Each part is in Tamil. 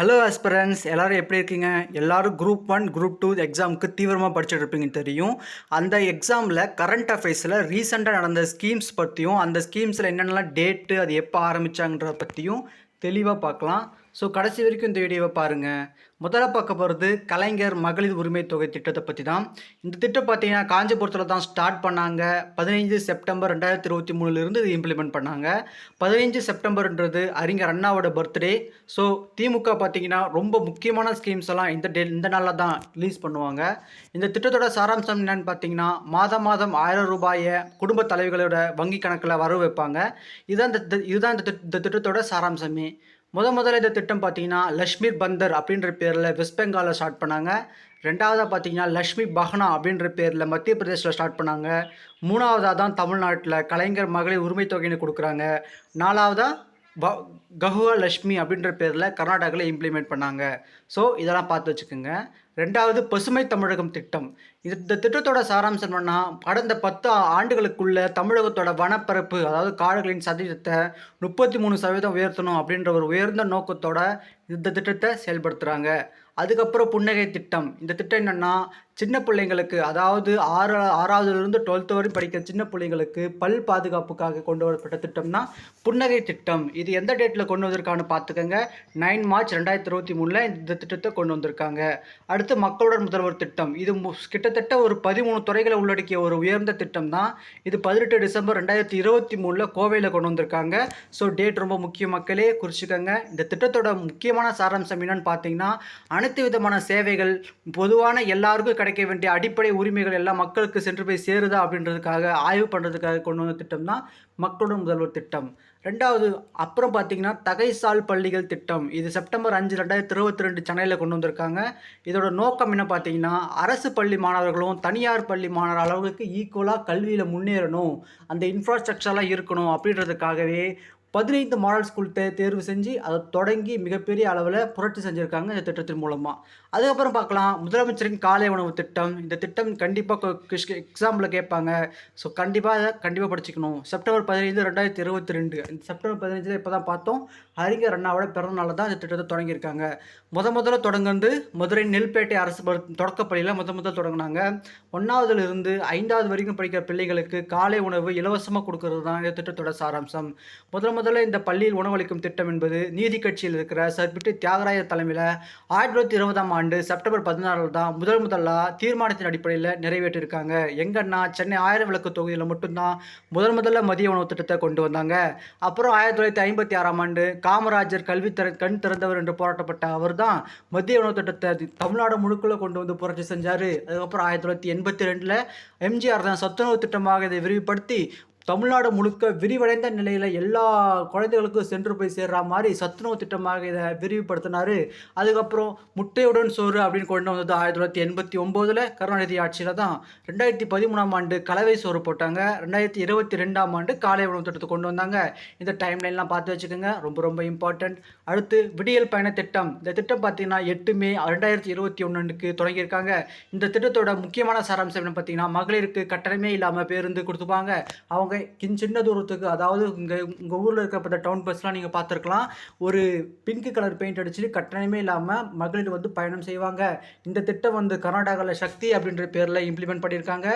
ஹலோ ஆஸ்பிரன்ஸ் எல்லோரும் எப்படி இருக்கீங்க? எல்லோரும் குரூப் ஒன் குரூப் டூ எக்ஸாமுக்கு தீவிரமாக படிச்சுட்டு இருப்பீங்கன்னு தெரியும். அந்த எக்ஸாமில் கரண்ட் அஃபேர்ஸில் ரீசெண்டாக நடந்த ஸ்கீம்ஸ் பற்றியும் அந்த ஸ்கீம்ஸில் என்னென்னலாம் டேட்டு அது எப்போ ஆரம்பிச்சாங்கன்றத பற்றியும் தெளிவாக பார்க்கலாம். ஸோ கடைசி வரைக்கும் இந்த வீடியோவை பாருங்கள் முதல்ல பார்க்க போகிறது கலைஞர் மகளிர் உரிமை தொகை திட்டத்தை பற்றி தான் இந்த திட்டம் பார்த்தீங்கன்னா காஞ்சிபுரத்தில் தான் ஸ்டார்ட் பண்ணாங்க. பதினைஞ்சு செப்டம்பர் ரெண்டாயிரத்தி இருபத்தி மூணுலேருந்து இது இம்ப்ளிமெண்ட் பண்ணாங்க. பதினைஞ்சு செப்டம்பர்ன்றது அறிஞர் அண்ணாவோட பர்த்டே ஸோ திமுக பார்த்தீங்கன்னா ரொம்ப முக்கியமான ஸ்கீம்ஸ் எல்லாம் இந்த டே இந்த நாளில் தான் ரிலீஸ் பண்ணுவாங்க. இந்த திட்டத்தோட சாராம்சம் என்னன்னு பார்த்தீங்கன்னா மாதம் மாதம் ஆயிரம் ரூபாயை குடும்ப தலைவிகளோட வங்கி கணக்கில் வரவு வைப்பாங்க. இதுதான் இந்த தி- இதுதான் இந்த திட்டத்தோட சாராம்சமே. முத முதல்ல இந்த திட்டம் பார்த்தீங்கன்னா லக்ஷ்மி பந்தர் அப்படின்ற பேரில் வெஸ்ட் பெங்காலில் ஸ்டார்ட் பண்ணாங்க. ரெண்டாவதாக பார்த்தீங்கன்னா லக்ஷ்மி பஹனா அப்படின்ற பேரில் மத்திய பிரதேசில் ஸ்டார்ட் பண்ணாங்க. மூணாவதாக தான் தமிழ்நாட்டில் கலைஞர் மகளிர் உரிமை தொகைன்னு கொடுக்குறாங்க. நாலாவதாக ப கஹுவா லக்ஷ்மி அப்படின்ற பேரில் கர்நாடகாவில் இம்ப்ளிமெண்ட் பண்ணாங்க. ஸோ இதெல்லாம் பார்த்து வச்சுக்கோங்க. ரெண்டாவது பசுமை தமிழகம் திட்டம். இந்த திட்டத்தோட சாராம்சம் என்னன்னா கடந்த பத்து ஆண்டுகளுக்குள்ள தமிழகத்தோட வனப்பரப்பு அதாவது காடுகளின் சதவீதத்தை முப்பத்தி மூணு சதவீதம் உயர்த்தணும் அப்படின்ற ஒரு உயர்ந்த நோக்கத்தோட இந்த திட்டத்தை செயல்படுத்துகிறாங்க அதுக்கப்புறம் புன்னகை திட்டம். இந்த திட்டம் என்னென்னா சின்ன பிள்ளைங்களுக்கு அதாவது ஆறு ஆறாவதுலேருந்து டுவெல்த்து வரை படிக்கிற சின்ன பிள்ளைங்களுக்கு பல் பாதுகாப்புக்காக கொண்டு வரப்பட்ட திட்டம்னா புன்னகை திட்டம். இது எந்த டேட்டில் கொண்டு வந்திருக்கான்னு பார்த்துக்கோங்க. நைன் மார்ச் ரெண்டாயிரத்தி இருபத்தி மூணில் இந்த திட்டத்தை கொண்டு வந்திருக்காங்க. அடுத்து மக்களுடன் முதல்வர் திட்டம். இது மு- கிட்டத்தட்ட ஒரு பதிமூணு துறைகளை உள்ளடக்கிய ஒரு உயர்ந்த திட்டம் தான் இது பதினெட்டு டிசம்பர் ரெண்டாயிரத்தி இருபத்தி மூணில் கோவையில் கொண்டு வந்திருக்காங்க. ஸோ டேட் ரொம்ப முக்கிய மக்களே குறிச்சிக்கோங்க. இந்த திட்டத்தோட முக்கியமான சாராம்சம் என்னன்னு பார்த்தீங்கன்னா அனைத்து விதமான சேவைகள் பொதுவான எல்லாருக்கும் கிடைக்க வேண்டிய அடிப்படை உரிமைகள் எல்லாம் மக்களுக்கு சென்று போய் சேருதா அப்படின்றதுக்காக ஆய்வு பண்ணுறதுக்காக கொண்டு வந்த திட்டம் தான் மக்களுடன் முதல்வர் திட்டம். ரெண்டாவது அப்புறம் பார்த்தீங்கன்னா தகைசால் பள்ளிகள் திட்டம். இது செப்டம்பர் அஞ்சு ரெண்டாயிரத்தி இருபத்தி ரெண்டு சென்னையில் கொண்டு வந்திருக்காங்க. இதோட நோக்கம் என்ன பார்த்தீங்கன்னா அரசு பள்ளி மாணவர்களும் தனியார் பள்ளி மாணவர் அளவுக்கு ஈக்குவலாக கல்வியில் முன்னேறணும். அந்த இன்ஃப்ராஸ்ட்ரக்சர்லாம் இருக்கணும் அப்படின்றதுக்காகவே பதினைந்து மாடல் ஸ்கூல் தே தேர்வு செஞ்சு அதை தொடங்கி மிகப்பெரிய அளவில் புரட்சி செஞ்சுருக்காங்க இந்த திட்டத்தின் மூலமாக அதுக்கப்புறம் பார்க்கலாம். முதலமைச்சரின் காலை உணவு திட்டம். இந்த திட்டம் கண்டிப்பாக எக்ஸாம்பிளில் கேட்பாங்க. ஸோ கண்டிப்பாக அதை கண்டிப்பாக படிச்சுக்கணும். செப்டம்பர் பதினைந்து ரெண்டாயிரத்தி இருபத்தி ரெண்டு. இந்த செப்டம்பர் பதினஞ்சில் இப்போ தான் பார்த்தோம். அறிஞர் அண்ணாவோட பிறந்தநாள் தான் இந்த திட்டத்தை தொடங்கியிருக்காங்க. முத முதல்ல தொடங்குந்து மதுரை நெல்பேட்டை அரசு தொடக்கப்பள்ளியில் முத முதல்ல தொடங்கினாங்க. ஒன்றாவதுலேருந்து ஐந்தாவது வரைக்கும் படிக்கிற பிள்ளைகளுக்கு காலை உணவு இலவசமாக கொடுக்கறது தான் இந்த திட்டத்தோட சாராம்சம். முதல் முதல்ல இந்த பள்ளியில் உணவளிக்கும் திட்டம் என்பது நீதி கட்சியில் இருக்கிற சர்பிட்டு தியாகராயர் தலைமையில் ஆயிரத்தி தொள்ளாயிரத்தி இருபதாம் ஆண்டு செப்டம்பர் பதினாறில் தான் முதல் முதலாக தீர்மானத்தின் அடிப்படையில் நிறைவேற்றிருக்காங்க. எங்கன்னா சென்னை ஆயிரம் விளக்கு தொகுதியில் மட்டும்தான் முதல் முதல்ல மதிய உணவு திட்டத்தை கொண்டு வந்தாங்க. அப்புறம் ஆயிரத்தி தொள்ளாயிரத்தி ஐம்பத்தி ஆறாம் ஆண்டு காமராஜர் கல்வி திற கண் திறந்தவர் என்று போராட்டப்பட்ட அவர் தான் மத்திய உணவு திட்டத்தை தமிழ்நாடு முழுக்குள்ள கொண்டு வந்து புரட்சி செஞ்சார். அதுக்கப்புறம் ஆயிரத்தி தொள்ளாயிரத்தி எண்பத்தி ரெண்டில் எம்ஜிஆர் தான் சத்துணவு திட்டமாக இதை விரிவுபடுத்தி தமிழ்நாடு முழுக்க விரிவடைந்த நிலையில் எல்லா குழந்தைகளுக்கும் சென்று போய் சேர்ற மாதிரி சத்துணவு திட்டமாக இதை விரிவுபடுத்தினார். அதுக்கப்புறம் முட்டையுடன் சோறு அப்படின்னு கொண்டு வந்தது ஆயிரத்தி தொள்ளாயிரத்தி எண்பத்தி ஒம்போதில் கருணாநிதி ஆட்சியில் தான். ரெண்டாயிரத்தி பதிமூணாம் ஆண்டு கலவை சோறு போட்டாங்க. ரெண்டாயிரத்தி இருபத்தி ரெண்டாம் ஆண்டு காலை உணவு திட்டத்தை கொண்டு வந்தாங்க. இந்த டைம்லைன்லாம் பார்த்து வச்சுக்கோங்க. ரொம்ப ரொம்ப இம்பார்ட்டன்ட் அடுத்து விடியல் பயண திட்டம். இந்த திட்டம் பார்த்தீங்கன்னா எட்டு மே ரெண்டாயிரத்தி இருபத்தி ஒன்றுக்கு தொடங்கியிருக்காங்க. இந்த திட்டத்தோட முக்கியமான சாராம்சம் என்ன பார்த்தீங்கன்னா மகளிருக்கு கட்டணமே இல்லாமல் பேருந்து கொடுத்துப்பாங்க. அவங்க கின் சின்ன தூரத்துக்கு அதாவது இங்கே உங்கள் ஊரில் இருக்கப்பட்ட டவுன் பஸ்லாம் நீங்கள் பார்த்துருக்கலாம். ஒரு பிங்க் கலர் பெயிண்ட் அடிச்சு கட்டணமே இல்லாமல் மகளிர் வந்து பயணம் செய்வாங்க. இந்த திட்டம் வந்து கர்நாடகாவில் சக்தி அப்படின்ற பேரில் இம்ப்ளிமெண்ட் பண்ணியிருக்காங்க.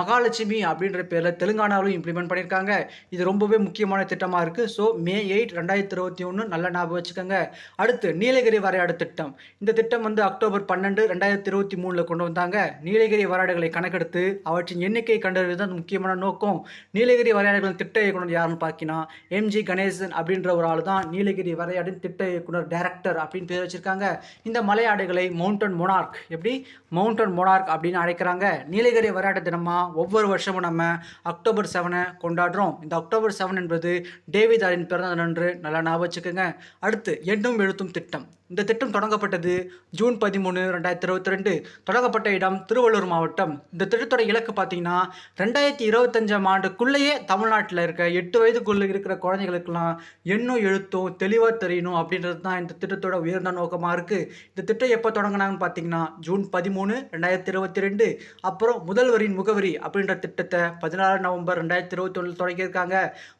மகாலட்சுமி அப்படின்ற பேரில் தெலுங்கானாவிலும் இம்ப்ளிமெண்ட் பண்ணியிருக்காங்க. இது ரொம்பவே முக்கியமான திட்டமாக இருக்குது ஸோ மே எயிட் ரெண்டாயிரத்தி இருபத்தி ஒன்று நல்ல ஞாபகம் வச்சுக்கோங்க. அடுத்து நீலகிரி வரையாடு திட்டம். இந்த திட்டம் வந்து அக்டோபர் பன்னெண்டு ரெண்டாயிரத்தி இருபத்தி மூணில் கொண்டு வந்தாங்க. நீலகிரி வரையாடுகளை கணக்கெடுத்து அவற்றின் எண்ணிக்கை கண்டறிவது தான் முக்கியமான நோக்கம். நீலகிரி வரையாடுகளின் திட்ட இயக்குனர் யாருன்னு பார்க்கினா எம்ஜி கணேசன் அப்படின்ற ஒரு ஆள் தான் நீலகிரி வரையாடின் திட்ட இயக்குனர் டைரக்டர் அப்படின்னு பேர் வச்சிருக்காங்க. இந்த மலையாடுகளை மவுண்டன் மொனார்க் எப்படி? மவுண்டன் மொனார்க் அப்படின்னு அழைக்கிறாங்க. நீலகிரி வரையாடு தினமாக ஒவ்வொரு வருஷமும் நம்ம அக்டோபர் செவனை கொண்டாடுறோம். இந்த அக்டோபர் செவன் என்பது டேவிதாரின் பிறந்த நன்று நல்லா ஞாபகம் வச்சுக்கோங்க. அடுத்து எண்ணும் எழுத்தும் திட்டம். இந்த திட்டம் தொடங்கப்பட்டது ஜூன் பதிமூணு ரெண்டாயிரத்தி இருபத்தி ரெண்டு தொடங்கப்பட்ட இடம் திருவள்ளூர் மாவட்டம். இந்த திட்டத்தோட இலக்கு பார்த்தீங்கன்னா ரெண்டாயிரத்தி இருபத்தஞ்சாம் ஆண்டுக்குள்ளேயே தமிழ்நாட்டில் இருக்க எட்டு வயதுக்குள்ளே இருக்கிற குழந்தைகளுக்கெல்லாம் எண்ணும் எழுத்தும் தெளிவாக தெரியணும் அப்படின்றது தான் இந்த திட்டத்தோட உயர்ந்த நோக்கமாக இருக்குது இந்த திட்டம் எப்போ தொடங்கினாங்கன்னு பார்த்தீங்கன்னா ஜூன் பதிமூணு ரெண்டாயிரத்தி இருபத்தி ரெண்டு அப்புறம் முதல்வரின் முகவரி அப்படின்ற திட்டத்தை பதினாறு நவம்பர் ரெண்டாயிரத்தி இருபத்தி ஒன்றில் தொடங்கியிருக்காங்க.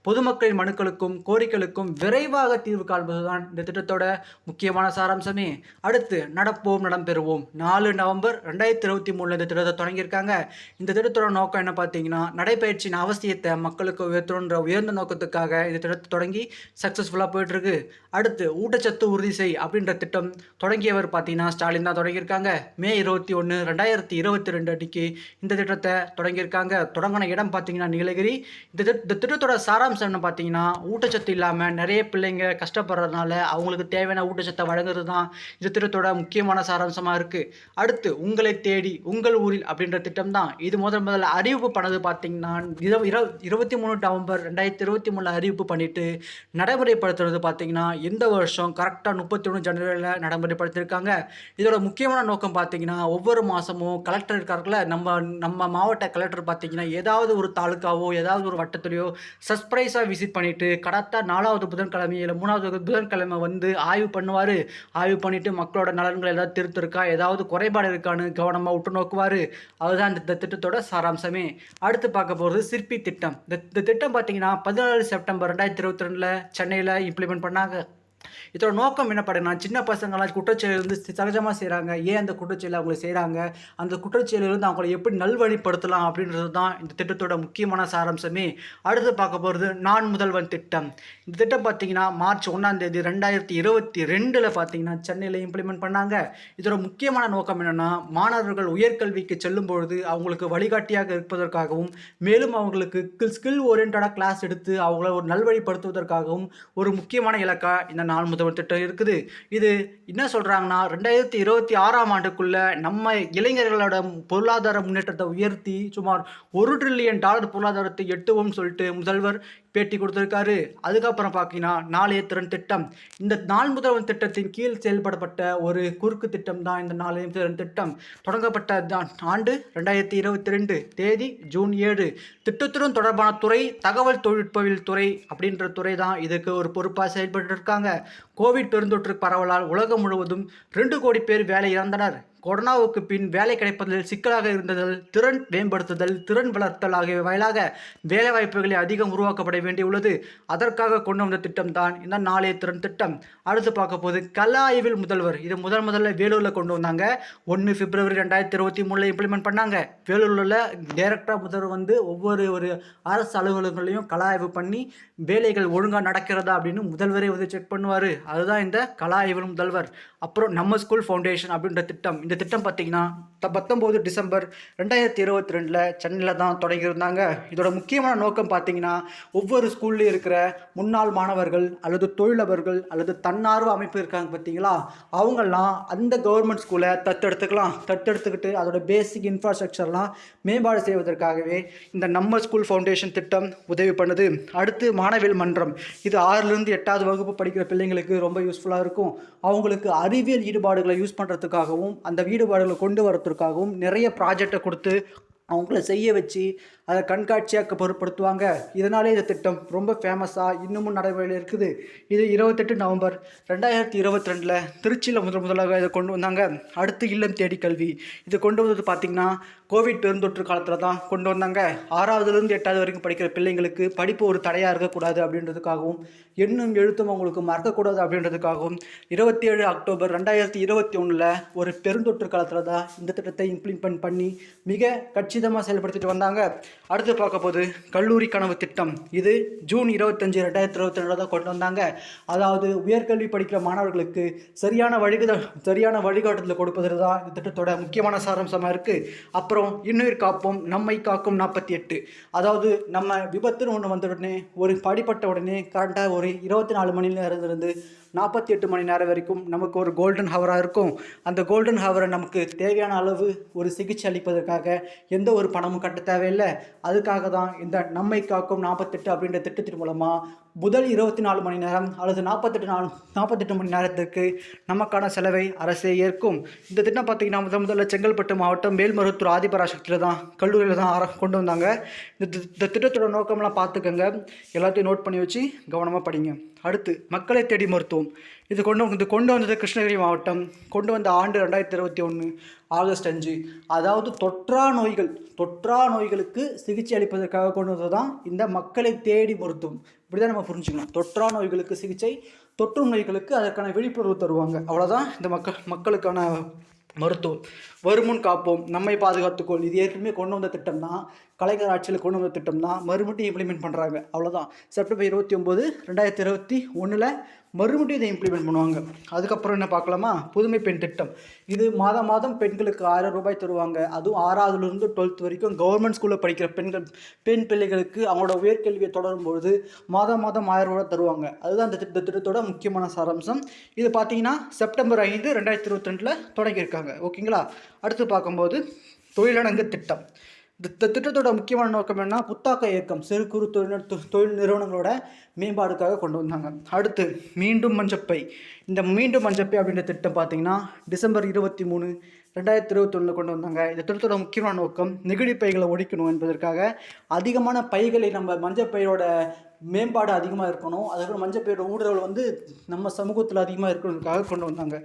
பொதுமக்களின் மனுக்களுக்கும் கோரிக்கைகளுக்கும் விரைவாக தீர்வு காண்பதுதான் இந்த திட்டத்தோட முக்கியமான சாராம்சமே அடுத்து நடப்போம் நடம் பெறுவோம் நாலு நவம்பர் ரெண்டாயிரத்தி இருபத்தி மூணில் இந்த திட்டத்தை தொடங்கியிருக்காங்க. இந்த திட்டத்தோட நோக்கம் என்ன பார்த்தீங்கன்னா நடைப்பயிற்சியின் அவசியத்தை மக்களுக்கு உயர்த்தணுன்ற உயர்ந்த நோக்கத்துக்காக இந்த திட்டத்தை தொடங்கி சக்ஸஸ்ஃபுல்லாக போயிட்டுருக்கு. அடுத்து ஊட்டச்சத்து உறுதி செய் அப்படின்ற திட்டம் தொடங்கியவர் பார்த்தீங்கன்னா ஸ்டாலின் தான் தொடங்கியிருக்காங்க. மே இருபத்தி ஒன்று ரெண்டாயிரத்தி இருபத்தி ரெண்டு அன்னைக்கு இந்த திட்டத்தை தொடங்கியிருக்காங்க. தொடங்கின இடம் பார்த்தீங்கன்னா நீலகிரி. இந்த திட்ட- இந்த திட்டத்தோட சாராம்சம் என்ன பார்த்தீங்கன்னா ஊட்டச்சத்து இல்லாமல் நிறைய பிள்ளைங்க கஷ்டப்படுறதுனால அவங்களுக்கு தேவையான ஊட்டச்சத்தை வழங்குறது தான் இந்த திட்டத்தோட முக்கியமான சாராம்சமாக இருக்குது அடுத்து உங்களை தேடி உங்கள் ஊரில் அப்படின்ற திட்டம் தான் இது முதல் முதல்ல அறிவிப்பு பண்ணது பார்த்தீங்கன்னா இரவு இரு- இருபத்தி மூணு நவம்பர் ரெண்டாயிரத்தி இருபத்தி மூணில் அறிவிப்பு பண்ணிட்டு நடைமுறைப்படுத்துறது பார்த்தீங்கன்னா இந்த வருஷம் கரெக்டாக முப்பத்தி ஒன்று ஜனவரியில் நடைமுறைப்படுத்தியிருக்காங்க இதோட முக்கியமான நோக்கம் பார்த்தீங்கன்னா ஒவ்வொரு மாதமும் கலெக்டர் இருக்காருல்ல நம்ம நம்ம மாவட்ட கலெக்டர் பார்த்தீங்கன்னா ஏதாவது ஒரு தாலுக்காவோ ஏதாவது ஒரு வட்டத்துலையோ சர்ப்ரைஸாக விசிட் பண்ணிட்டு கரெக்டாக நாலாவது புதன்கிழமை இல்லை மூணாவது புதன்கிழமை வந்து ஆய்வு பண்ணுவார். ஆய்வு பண்ணிட்டு மக்களோட நலன்கள் ஏதாவது திருத்திருக்கா? ஏதாவது குறைபாடு இருக்கான்னு கவனமாக உற்று நோக்குவார். அதுதான் இந்த திட்டத்தோட சாராம்சமே. அடுத்து பார்க்க போகிறது சிற்பி திட்டம். இந்த இந்த திட்டம் பார்த்தீங்கன்னா பதினாலு செப்டம்பர் ரெண்டாயிரத்தி இருபத்தி ரெண்டில் சென்னையில் இம்ப்ளிமெண்ட் பண்ணாங்க. இதோட நோக்கம் என்ன பண்ணுன்னா சின்ன பசங்களாம் குற்றச்செயலிருந்து சகஜமாக செய்கிறாங்க ஏன் அந்த குற்றச்செயலை அவங்கள செய்கிறாங்க அந்த குற்றச்செயலிருந்து அவங்கள எப்படி நல்வழிப்படுத்தலாம் அப்படின்றது தான் இந்த திட்டத்தோட முக்கியமான சாராம்சமே. அடுத்து பார்க்க போகிறது நான் முதல்வன் திட்டம். இந்த திட்டம் பார்த்தீங்கன்னா மார்ச் ஒன்றாம் தேதி ரெண்டாயிரத்தி இருபத்தி ரெண்டில் பார்த்தீங்கன்னா சென்னையில் இம்ப்ளிமெண்ட் பண்ணாங்க. இதோட முக்கியமான நோக்கம் என்னென்னா மாணவர்கள் உயர்கல்விக்கு செல்லும் பொழுது அவங்களுக்கு வழிகாட்டியாக இருப்பதற்காகவும் மேலும் அவங்களுக்கு ஸ்கில் ஓரியன்டாக கிளாஸ் எடுத்து அவங்கள ஒரு நல்வழிப்படுத்துவதற்காகவும் ஒரு முக்கியமான இலக்கா இந்த நாள் முதல்வர் திட்டம் இருக்குது. இது என்ன சொல்கிறாங்கன்னா ரெண்டாயிரத்தி இருபத்தி ஆறாம் ஆண்டுக்குள்ளே நம்ம இளைஞர்களோட பொருளாதார முன்னேற்றத்தை உயர்த்தி சுமார் ஒரு ட்ரில்லியன் டாலர் பொருளாதாரத்தை எட்டுவோம்னு சொல்லிட்டு முதல்வர் பேட்டி கொடுத்துருக்காரு. அதுக்கப்புறம் பார்த்தீங்கன்னா நாளைய திறன் திட்டம். இந்த நாள் முதல்வன் திட்டத்தின் கீழ் செயல்படப்பட்ட ஒரு குறுக்கு திட்டம் தான் இந்த நாளைய திறன் திட்டம். தொடங்கப்பட்ட தான் ஆண்டு ரெண்டாயிரத்தி இருபத்தி ரெண்டு தேதி ஜூன் ஏழு. திட்டத்துடன் தொடர்பான துறை தகவல் தொழில்நுட்பவியல் துறை அப்படின்ற துறை தான் இதுக்கு ஒரு பொறுப்பாக செயல்பட்டு இருக்காங்க. கோவிட் பெருந்தொற்று பரவலால் உலகம் முழுவதும் ரெண்டு கோடி பேர் வேலை இழந்தனர் கொரோனாவுக்கு பின் வேலை கிடைப்பதில் சிக்கலாக இருந்ததல் திறன் மேம்படுத்துதல் திறன் வளர்த்தல் ஆகிய வாயிலாக வேலைவாய்ப்புகளை அதிகம் உருவாக்கப்பட வேண்டியுள்ளது. அதற்காக கொண்டு வந்த திட்டம் தான் இந்த நாளைய திறன் திட்டம். அடுத்து பார்க்க போது கல ஆய்வில் முதல்வர். இது முதல் முதல்ல வேலூரில் கொண்டு வந்தாங்க. ஒன்று பிப்ரவரி ரெண்டாயிரத்தி இருபத்தி மூணில் இம்ப்ளிமெண்ட் பண்ணாங்க. வேலூரில் டைரக்டாக முதல்வர் வந்து ஒவ்வொரு ஒரு அரசு அலுவலகங்களையும் கல ஆய்வு பண்ணி வேலைகள் ஒழுங்காக நடக்கிறதா அப்படின்னு முதல்வரே வந்து செக் பண்ணுவார். அதுதான் இந்த கல ஆய்வில் முதல்வர். அப்புறம் நம்ம ஸ்கூல் ஃபவுண்டேஷன் அப்படின்ற திட்டம். இந்த இந்த திட்டம் பார்த்தீங்கன்னா பத்தொம்போது டிசம்பர் ரெண்டாயிரத்தி இருபத்தி ரெண்டில் சென்னையில் தான் தொடங்கியிருந்தாங்க. இதோட முக்கியமான நோக்கம் பார்த்தீங்கன்னா ஒவ்வொரு ஸ்கூல்லையும் இருக்கிற முன்னாள் மாணவர்கள் அல்லது தொழிலவர்கள் அல்லது தன்னார்வ அமைப்பு இருக்காங்க பார்த்தீங்களா? அவங்கெல்லாம் அந்த கவர்மெண்ட் ஸ்கூலை தத்தெடுத்துக்கலாம். தத்தெடுத்துக்கிட்டு அதோட பேசிக் இன்ஃப்ராஸ்ட்ரக்சர்லாம் மேம்பாடு செய்வதற்காகவே இந்த நம்ம ஸ்கூல் ஃபவுண்டேஷன் திட்டம் உதவி பண்ணுது. அடுத்து மாணவியல் மன்றம். இது ஆறுலேருந்து எட்டாவது வகுப்பு படிக்கிற பிள்ளைங்களுக்கு ரொம்ப யூஸ்ஃபுல்லாக இருக்கும். அவங்களுக்கு அறிவியல் ஈடுபாடுகளை யூஸ் பண்ணுறதுக்காகவும் அந்த ஈடுபாடுகளை கொண்டு வரத்துக்காகவும் நிறைய ப்ராஜெக்டை கொடுத்து அவங்கள செய்ய வச்சு அதை கண்காட்சியாக்க பொருட்படுத்துவாங்க. இதனாலே இந்த திட்டம் ரொம்ப ஃபேமஸாக இன்னமும் நடைமுறையில் இருக்குது. இது இருபத்தெட்டு நவம்பர் ரெண்டாயிரத்தி இருபத்தி ரெண்டில் திருச்சியில் முதல் முதலாக இதை கொண்டு வந்தாங்க. அடுத்து இல்லம் தேடி கல்வி. இது கொண்டு வந்தது பார்த்திங்கன்னா கோவிட் பெருந்தொற்று காலத்தில் தான் கொண்டு வந்தாங்க. ஆறாவதுலேருந்து எட்டாவது வரைக்கும் படிக்கிற பிள்ளைங்களுக்கு படிப்பு ஒரு தடையாக இருக்கக்கூடாது அப்படின்றதுக்காகவும் எண்ணும் எழுத்தும் அவங்களுக்கு மறக்கக்கூடாது அப்படின்றதுக்காகவும் இருபத்தி ஏழு அக்டோபர் ரெண்டாயிரத்தி இருபத்தி ஒன்றில் ஒரு பெருந்தொற்று காலத்தில் தான் இந்த திட்டத்தை இம்ப்ளிமெண்ட் பண்ணி மிக கச்சிதமாக செயல்படுத்திட்டு வந்தாங்க. அடுத்து பார்க்க போது கல்லூரி கனவு திட்டம். இது ஜூன் இருபத்தஞ்சு ரெண்டாயிரத்தி இருபத்தி ரெண்டில் தான் கொண்டு வந்தாங்க. அதாவது உயர்கல்வி படிக்கிற மாணவர்களுக்கு சரியான வழிகுத சரியான வழிகாட்டுதல் கொடுப்பது தான் இந்த திட்டத்தோட முக்கியமான சாராம்சமாக இருக்குது அப்புறம் இன்னுயிர் காப்போம் நம்மை காக்கும் நாற்பத்தி எட்டு. அதாவது நம்ம விபத்துன்னு ஒன்று வந்த உடனே ஒரு படிப்பட்ட உடனே கரெக்டாக ஒரு இருபத்தி நாலு மணி நேரத்துலேருந்து நாற்பத்தி எட்டு மணி நேரம் வரைக்கும் நமக்கு ஒரு கோல்டன் ஹவராக இருக்கும். அந்த கோல்டன் ஹவரை நமக்கு தேவையான அளவு ஒரு சிகிச்சை அளிப்பதற்காக எந்த ஒரு பணமும் கட்ட தேவையில்லை. அதுக்காக தான் இந்த நம்மை காக்கும் நாற்பத்தெட்டு அப்படின்ற திட்டத்தின் மூலமாக முதல் இருபத்தி நாலு மணி நேரம் அல்லது நாற்பத்தெட்டு நாள் நாற்பத்தெட்டு மணி நேரத்திற்கு நமக்கான செலவை அரசே ஏற்கும். இந்த திட்டம் பார்த்தீங்கன்னா முதல் முதல்ல செங்கல்பட்டு மாவட்டம் மேல்மருவத்தூர் ஆதிபராசக்தியில் தான் கல்லூரியில் தான் ஆர கொண்டு வந்தாங்க. இந்த இந்த திட்டத்தோட நோக்கம்லாம் பார்த்துக்கங்க. எல்லாத்தையும் நோட் பண்ணி வச்சு கவனமாக படிங்க. அடுத்து மக்களை தேடி மருத்துவம். இது கொண்டு இது கொண்டு வந்தது கிருஷ்ணகிரி மாவட்டம். கொண்டு வந்த ஆண்டு ரெண்டாயிரத்தி இருபத்தி ஒன்று ஆகஸ்ட் அஞ்சு. அதாவது தொற்றா நோய்கள் தொற்றா நோய்களுக்கு சிகிச்சை அளிப்பதற்காக கொண்டு வந்தது தான் இந்த மக்களை தேடி மருத்துவம். இப்படி தான் நம்ம புரிஞ்சுக்கணும். தொற்றா நோய்களுக்கு சிகிச்சை தொற்று நோய்களுக்கு அதற்கான விழிப்புணர்வு தருவாங்க. அவ்வளோதான் இந்த மக்கள் மக்களுக்கான மருத்துவம் வருமுன் காப்போம். நம்மை பாதுகாத்துக்கொள். இது ஏற்கனவே கொண்டு வந்த திட்டம் தான் கலைஞர் ஆட்சியில் கொண்டு வந்த திட்டம் தான் மறுபடியும் இம்ப்ளிமெண்ட் பண்ணுறாங்க அவ்வளோதான் செப்டம்பர் இருபத்தி ஒம்பது ரெண்டாயிரத்தி இருபத்தி ஒன்றில் மறுபடியும் இதை இம்ப்ளிமெண்ட் பண்ணுவாங்க. அதுக்கப்புறம் என்ன பார்க்கலாமா? புதுமை பெண் திட்டம். இது மாதம் மாதம் பெண்களுக்கு ஆயிரம் ரூபாய் தருவாங்க. அதுவும் ஆறாவதுலேருந்து டுவெல்த் வரைக்கும் கவர்மெண்ட் ஸ்கூலில் படிக்கிற பெண்கள் பெண் பிள்ளைகளுக்கு அவங்களோட உயர்கல்வியை தொடரும் பொழுது மாதம் மாதம் ஆயிரம் ரூபாய் தருவாங்க. அதுதான் இந்த திட்ட திட்டத்தோட முக்கியமான சாராம்சம். இது பார்த்தீங்கன்னா செப்டம்பர் ஐந்து ரெண்டாயிரத்தி இருபத்தி ரெண்டில் தொடங்கியிருக்காங்க. ஓகேங்களா? அடுத்து பார்க்கும்போது தொழிலடங்கு திட்டம். இந்த திட்டத்தோட முக்கியமான நோக்கம் என்ன புத்தாக்க இயக்கம். சிறு குறு தொழில் தொழில் நிறுவனங்களோட மேம்பாடுக்காக கொண்டு வந்தாங்க. அடுத்து மீண்டும் மஞ்சப்பை. இந்த மீண்டும் மஞ்சப்பை அப்படின்ற திட்டம் பார்த்தீங்கன்னா டிசம்பர் இருபத்தி மூணு ரெண்டாயிரத்தி இருபத்தொன்னில் கொண்டு வந்தாங்க. இந்த திட்டத்தோட முக்கியமான நோக்கம் நெகிழி பைகளை ஒழிக்கணும் என்பதற்காக அதிகமான பைகளை நம்ம மஞ்சப்பையோட மேம்பாடு அதிகமாக இருக்கணும். அதுக்கப்புறம் மஞ்சப்பையோட ஊடுருவல் வந்து நம்ம சமூகத்தில் அதிகமாக இருக்கணுக்காக கொண்டு வந்தாங்க.